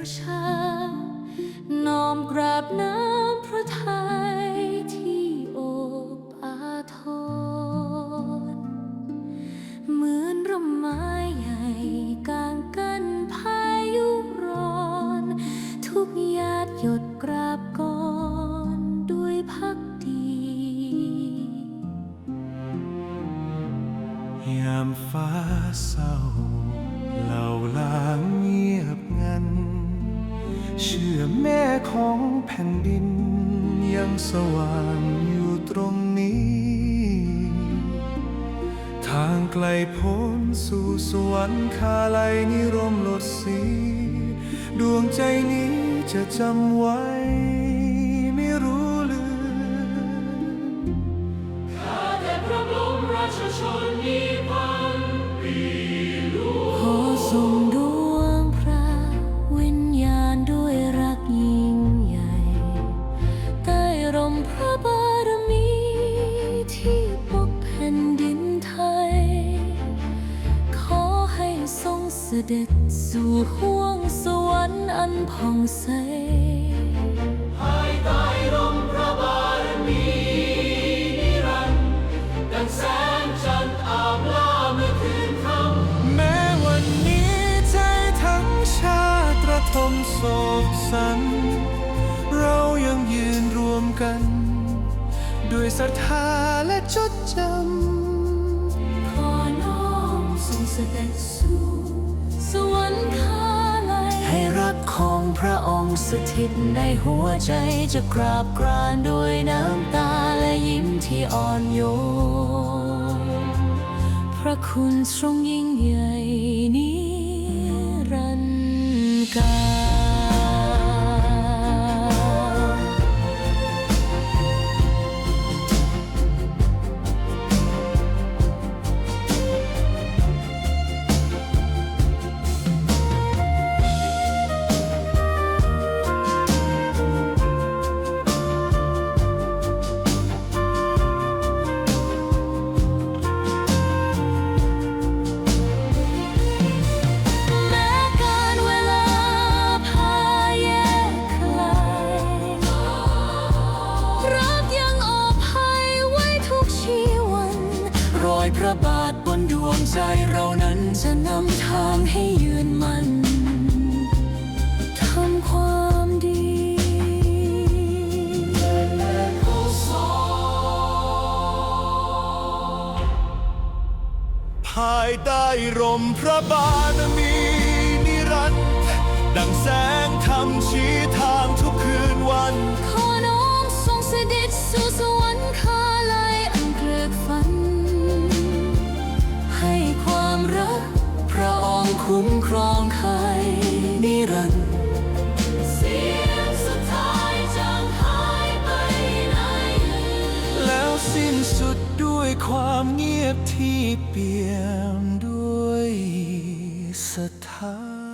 ระชา น้อมกราบน้ำพระทัยที่โอบอาทรเหมือนร่มไม้ใหญ่กลางกันพายุร้อน ทุกหยาดหยดกราบก่อนด้วยพักดี ยามฟ้าเศร้าเหล่าลางเงียบงัน เชื่อแม่ของแผ่นดิน ยังสว่างอยู่ตรงนี้ ทางไกลพ้นสู่สวรรค์คาไลนิรมลดสี ดวงใจนี้จะจำไว้ พระบารมีที่ปกแผ่นดินไทย ขอให้ทรงเสด็จสู่ห้วงสวรรค์อันผ่องใสแม้วันนี้ใจทั้งชาติระทมโศกสัน ด้วยศรัทธาและจดจำ ขอน้อมทรงเสด็จสู่สวรรคาลัยให้รักของพระองค์สถิตในหัวใจจะกราบกรานด้วยน้ำตาและยิ้มที่อ่อนโยน พระคุณทรงยิ่งใหญ่ อยพระบาทบนดวงใจเรานั้นจะนำทางให้ยืนมันทำความดีภายใต้ร่มพระบารมีนิรันดร์ดังแสงธรรมชี้ทาง คุ้มครองใครนิรันดร์เสียงสุดท้ายจางหายไปไหน แล้วสิ้นสุดด้วยความเงียบที่เปี่ยมด้วยศรัทธา